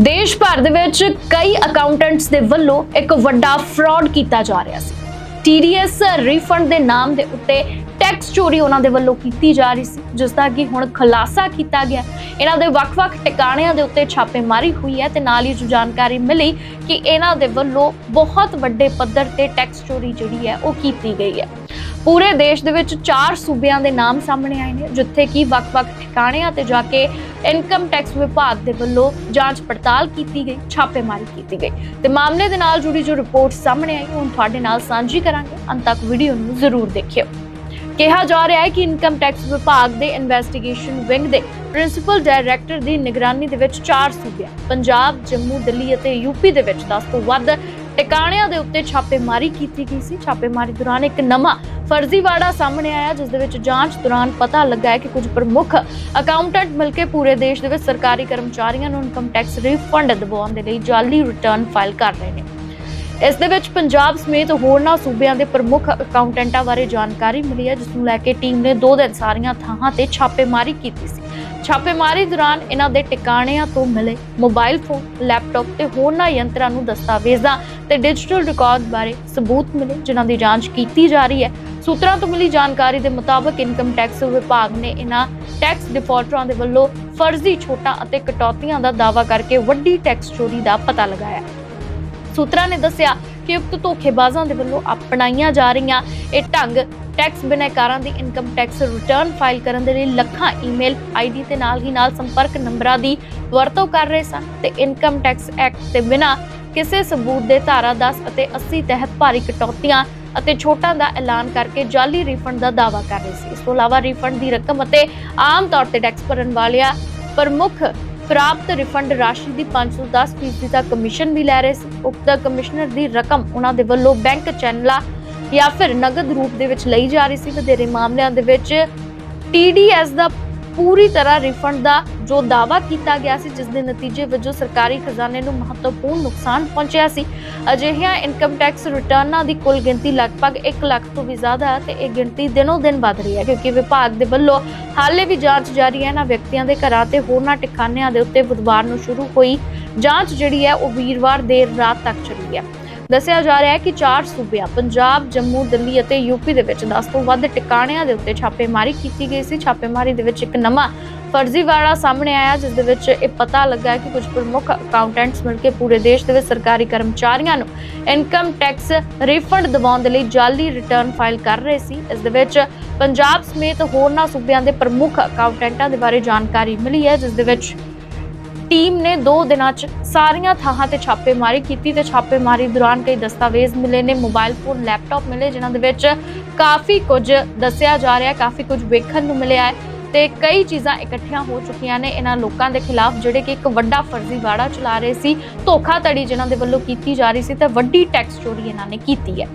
ਦੇਸ਼ ਭਰ ਦੇ ਵਿੱਚ ਕਈ ਅਕਾਊਂਟੈਂਟਸ ਦੇ ਵੱਲੋਂ ਇੱਕ ਵੱਡਾ ਫਰਾਡ ਕੀਤਾ ਜਾ ਰਿਹਾ ਸੀ। TDS ਰਿਫੰਡ ਦੇ ਨਾਮ ਦੇ ਉੱਤੇ ਟੈਕਸ ਚੋਰੀ ਉਹਨਾਂ ਦੇ ਵੱਲੋਂ ਕੀਤੀ ਜਾ ਰਹੀ ਸੀ, ਜਿਸ ਦਾ ਕਿ ਹੁਣ ਖੁਲਾਸਾ ਕੀਤਾ ਗਿਆ। ਇਹਨਾਂ ਦੇ ਵੱਖ-ਵੱਖ ਟਿਕਾਣਿਆਂ ਦੇ ਉੱਤੇ ਛਾਪੇਮਾਰੀ ਹੋਈ ਹੈ ਤੇ ਨਾਲ ਹੀ ਜੋ ਜਾਣਕਾਰੀ ਮਿਲੀ ਕਿ ਇਹਨਾਂ ਦੇ ਵੱਲੋਂ ਬਹੁਤ ਵੱਡੇ ਪੱਧਰ ਤੇ ਟੈਕਸ ਚੋਰੀ ਜਿਹੜੀ ਹੈ ਉਹ ਕੀਤੀ ਗਈ ਹੈ। ਪੂਰੇ ਦੇਸ਼ ਦੇ ਵਿੱਚ ਚਾਰ ਸੂਬਿਆਂ ਦੇ ਨਾਮ ਸਾਹਮਣੇ ਆਏ ਨੇ, ਜਿੱਥੇ ਕਿ ਵੱਖ-ਵੱਖ ਠਿਕਾਣਿਆਂ ਤੇ ਜਾ ਕੇ ਇਨਕਮ ਟੈਕਸ ਵਿਭਾਗ ਦੇ ਵੱਲੋਂ ਜਾਂਚ ਪੜਤਾਲ ਕੀਤੀ ਗਈ, ਛਾਪੇਮਾਰੀ ਕੀਤੀ ਗਈ। ਤੇ ਮਾਮਲੇ ਦੇ ਨਾਲ ਜੁੜੀ ਜੋ ਰਿਪੋਰਟ ਸਾਹਮਣੇ ਆਈ ਹੁਣ ਤੁਹਾਡੇ ਨਾਲ ਸਾਂਝੀ ਕਰਾਂਗੇ। ਅੰਤ ਤੱਕ ਵੀਡੀਓ ਨੂੰ ਜ਼ਰੂਰ ਦੇਖਿਓ। ਕਿਹਾ ਜਾ ਰਿਹਾ ਹੈ ਕਿ ਇਨਕਮ ਟੈਕਸ ਵਿਭਾਗ ਦੇ ਇਨਵੈਸਟੀਗੇਸ਼ਨ ਵਿੰਗ ਦੇ ਪ੍ਰਿੰਸੀਪਲ ਡਾਇਰੈਕਟਰ ਦੀ ਨਿਗਰਾਨੀ ਦੇ ਵਿੱਚ ਚਾਰ ਸੂਬਿਆਂ, ਪੰਜਾਬ, ਜੰਮੂ, ਦਿੱਲੀ ਅਤੇ ਯੂਪੀ ਦੇ ਵਿੱਚ 10 ਤੋਂ ਵੱਧ ਟਿਕਾਣਿਆਂ ਦੇ ਉੱਤੇ ਛਾਪੇਮਾਰੀ ਕੀਤੀ ਗਈ ਸੀ। ਛਾਪੇਮਾਰੀ ਦੌਰਾਨ ਇੱਕ ਨਵਾਂ ਫਰਜ਼ੀਵਾੜਾ ਸਾਹਮਣੇ ਆਇਆ, ਜਿਸ ਦੇ ਵਿੱਚ ਜਾਂਚ ਦੌਰਾਨ ਪਤਾ ਲੱਗਾ ਹੈ ਕਿ ਕੁਝ ਪ੍ਰਮੁੱਖ ਅਕਾਊਂਟੈਂਟ ਮਿਲਕੇ ਪੂਰੇ ਦੇਸ਼ ਦੇ ਵਿੱਚ ਸਰਕਾਰੀ ਕਰਮਚਾਰੀਆਂ ਨੂੰ ਇਨਕਮ ਟੈਕਸ ਰਿਫੰਡ ਦਿਵਾਉਣ ਦੇ ਲਈ ਜਾਲੀ ਰਿਟਰਨ ਫਾਈਲ ਕਰ ਰਹੇ ਨੇ। ਇਸ ਦੇ ਵਿੱਚ ਪੰਜਾਬ ਸਮੇਤ ਹੋਰਨਾਂ ਸੂਬਿਆਂ ਦੇ ਪ੍ਰਮੁੱਖ ਅਕਾਊਂਟੈਂਟਾਂ ਬਾਰੇ ਜਾਣਕਾਰੀ ਮਿਲੀ ਹੈ, ਜਿਸ ਨੂੰ ਲੈ ਕੇ ਟੀਮ ਨੇ ਦੋ ਦਿਨ ਸਾਰੀਆਂ ਥਾਵਾਂ ਤੇ ਛਾਪੇਮਾਰੀ ਕੀਤੀ ਸੀ। ਛਾਪੇਮਾਰੀ ਦੌਰਾਨ ਇਹਨਾਂ ਦੇ ਟਿਕਾਣਿਆਂ ਤੋਂ ਮਿਲੇ ਮੋਬਾਈਲ ਫੋਨ, ਲੈਪਟਾਪ ਤੇ ਹੋਰਨਾਂ ਯੰਤਰਾਂ ਨੂੰ ਦਸਤਾਵੇਜ਼ਾਂ ਤੇ ਡਿਜੀਟਲ ਰਿਕਾਰਡ ਬਾਰੇ ਸਬੂਤ ਮਿਲੇ, ਜਿਨ੍ਹਾਂ ਦੀ ਜਾਂਚ ਕੀਤੀ ਜਾ ਰਹੀ ਹੈ। ਸੂਤਰਾਂ ਤੋਂ ਮਿਲੀ ਜਾਣਕਾਰੀ ਦੇ ਮੁਤਾਬਕ ਇਨਕਮ ਟੈਕਸ ਵਿਭਾਗ ਨੇ ਇਹਨਾਂ ਟੈਕਸ ਡਿਫਾਲਟਰਾਂ ਦੇ ਵੱਲੋਂ ਫਰਜ਼ੀ ਛੋਟਾਂ ਅਤੇ ਕਟੌਤੀਆਂ ਦਾ ਦਾਅਵਾ ਕਰਕੇ ਵੱਡੀ ਟੈਕਸ ਚੋਰੀ ਦਾ ਪਤਾ ਲਗਾਇਆ। ਸੂਤਰਾਂ ਨੇ ਦੱਸਿਆ ਕਿ ਉਕਤ ਧੋਖੇਬਾਜ਼ਾਂ ਦੇ ਵੱਲੋਂ ਅਪਣਾਈਆਂ ਜਾ ਰਹੀਆਂ ਇਹ ਢੰਗ ਟੈਕਸ ਬਿਨੈਕਾਰਾਂ ਦੀ ਇਨਕਮ ਟੈਕਸ ਰਿਟਰਨ ਫਾਈਲ ਕਰਨ ਦੇ ਲਈ ਲੱਖਾਂ ਈਮੇਲ ਆਈਡੀ ਤੇ ਨਾਲ ਹੀ ਨਾਲ ਸੰਪਰਕ ਨੰਬਰਾਂ ਦੀ ਵਰਤੋਂ ਕਰ ਰਹੇ ਸਨ ਤੇ ਇਨਕਮ ਟੈਕਸ ਐਕਟ ਤੇ ਬਿਨਾਂ ਕਿਸੇ ਸਬੂਤ ਦੇ ਧਾਰਾ 10 ਅਤੇ 80 ਤਹਿਤ ਭਾਰੀ ਕਟੌਤੀਆਂ ਅਤੇ ਛੋਟਾਂ ਦਾ ਐਲਾਨ ਕਰਕੇ ਜਾਲੀ ਰਿਫੰਡ ਦਾ ਦਾਅਵਾ ਕਰ ਰਹੇ ਸੀ। ਇਸ ਤੋਂ ਇਲਾਵਾ ਰਿਫੰਡ ਦੀ ਰਕਮ ਅਤੇ ਆਮ ਤੌਰ ਤੇ ਟੈਕਸ ਭਰਨ ਵਾਲਿਆਂ ਪ੍ਰਮੁੱਖ ਪ੍ਰਾਪਤ ਰਿਫੰਡ ਰਾਸ਼ੀ ਦੀ 510 ਫੀਸਦੀ ਦਾ ਕਮਿਸ਼ਨ ਵੀ ਲੈ ਰਹੇ ਸੀ। ਉਕਤ ਕਮਿਸ਼ਨਰ ਦੀ ਰਕਮ ਉਹਨਾਂ ਦੇ ਵੱਲੋਂ ਬੈਂਕ ਚੈਨਲਾਂ ਜਾਂ ਫਿਰ ਨਗਦ ਰੂਪ ਦੇ ਵਿੱਚ ਲਈ ਜਾ ਰਹੀ ਸੀ ਵਧੇਰੇ ਮਾਮਲਿਆਂ ਦੇ ਵਿੱਚ TDS ਦਾ ਪੂਰੀ ਤਰ੍ਹਾਂ ਰਿਫੰਡ ਦਾ ਜੋ ਦਾਅਵਾ ਕੀਤਾ ਗਿਆ ਸੀ, ਜਿਸ ਦੇ ਨਤੀਜੇ ਵਜੋਂ ਸਰਕਾਰੀ ਖਜ਼ਾਨੇ ਨੂੰ ਮਹੱਤਵਪੂਰਨ ਨੁਕਸਾਨ ਪਹੁੰਚਿਆ ਸੀ। ਅਜਿਹੀਆਂ ਇਨਕਮ ਟੈਕਸ ਰਿਟਰਨਾਂ ਦੀ ਕੁੱਲ ਗਿਣਤੀ ਲਗਭਗ 1 ਲੱਖ ਤੋਂ ਵੀ ਜ਼ਿਆਦਾ ਹੈ ਤੇ ਇਹ ਗਿਣਤੀ ਦਿਨੋ ਦਿਨ ਵੱਧ ਰਹੀ ਹੈ, ਕਿਉਂਕਿ ਵਿਭਾਗ ਦੇ ਵੱਲੋਂ ਹਾਲੇ ਵੀ ਜਾਂਚ ਜਾਰੀ ਹੈ। ਨਾ ਵਿਅਕਤੀਆਂ ਦੇ ਘਰਾਂ ਤੇ ਹੋਰਨਾਂ ਟਿਕਾਣਿਆਂ ਦੇ ਉੱਤੇ ਬੁੱਧਵਾਰ ਨੂੰ ਸ਼ੁਰੂ ਹੋਈ ਜਾਂਚ ਜਿਹੜੀ ਹੈ, ਉਹ ਵੀਰਵਾਰ ਦੇਰ ਰਾਤ ਤੱਕ ਚੱਲੀ ਹੈ। ਦੱਸਿਆ ਜਾ ਰਿਹਾ ਹੈ ਕਿ ਚਾਰ ਸੂਬਿਆਂ, ਪੰਜਾਬ, ਜੰਮੂ, ਦਿੱਲੀ ਅਤੇ ਯੂਪੀ ਦੇ ਵਿੱਚ 10 ਤੋਂ ਵੱਧ ਟਿਕਾਣਿਆਂ ਦੇ ਉੱਤੇ ਛਾਪੇਮਾਰੀ ਕੀਤੀ ਗਈ ਸੀ। ਛਾਪੇਮਾਰੀ ਦੇ ਵਿੱਚ ਇੱਕ ਨਵਾਂ ਫਰਜ਼ੀਵਾੜਾ ਸਾਹਮਣੇ ਆਇਆ, ਜਿਸ ਦੇ ਵਿੱਚ ਇਹ ਪਤਾ ਲੱਗਾ ਕਿ ਕੁਝ ਪ੍ਰਮੁੱਖ ਅਕਾਊਂਟੈਂਟਸ ਮਿਲ ਕੇ ਪੂਰੇ ਦੇਸ਼ ਦੇ ਵਿੱਚ ਸਰਕਾਰੀ ਕਰਮਚਾਰੀਆਂ ਨੂੰ ਇਨਕਮ ਟੈਕਸ ਰਿਫੰਡ ਦਿਵਾਉਣ ਦੇ ਲਈ ਜਾਲੀ ਰਿਟਰਨ ਫਾਈਲ ਕਰ ਰਹੇ ਸੀ। ਇਸ ਦੇ ਵਿੱਚ ਪੰਜਾਬ ਸਮੇਤ ਹੋਰਨਾਂ ਸੂਬਿਆਂ ਦੇ ਪ੍ਰਮੁੱਖ ਅਕਾਊਂਟੈਂਟਾਂ ਦੇ ਬਾਰੇ ਜਾਣਕਾਰੀ ਮਿਲੀ ਹੈ, ਜਿਸ ਦੇ ਵਿੱਚ ਟੀਮ ਨੇ 2 ਦਿਨਾਂ 'ਚ ਸਾਰੀਆਂ ਥਾਵਾਂ ਤੇ ਛਾਪੇਮਾਰੀ ਕੀਤੀ ਤੇ ਛਾਪੇਮਾਰੀ ਦੌਰਾਨ ਕਈ ਦਸਤਾਵੇਜ਼ ਮਿਲੇ ਨੇ, ਮੋਬਾਈਲ ਫੋਨ, ਲੈਪਟਾਪ ਮਿਲੇ, ਜਿਨ੍ਹਾਂ ਦੇ ਵਿੱਚ ਕਾਫੀ ਕੁਝ ਦੱਸਿਆ ਜਾ ਰਿਹਾ ਕਾਫੀ ਕੁਝ ਵੇਖਣ ਨੂੰ ਮਿਲਿਆ ਹੈ ਤੇ ਕਈ ਚੀਜ਼ਾਂ ਇਕੱਠੀਆਂ ਹੋ ਚੁੱਕੀਆਂ ਨੇ। ਇਹਨਾਂ ਲੋਕਾਂ ਦੇ ਖਿਲਾਫ ਜਿਹੜੇ ਕਿ ਇੱਕ ਵੱਡਾ ਫਰਜ਼ੀਵਾੜਾ ਚਲਾ ਰਹੇ ਸੀ, ਧੋਖਾਧੜੀ ਜਿਨ੍ਹਾਂ ਦੇ ਵੱਲੋਂ ਕੀਤੀ ਜਾ ਰਹੀ ਸੀ ਤੇ ਵੱਡੀ ਟੈਕਸ ਚੋਰੀ ਇਹਨਾਂ ਨੇ ਕੀਤੀ ਹੈ।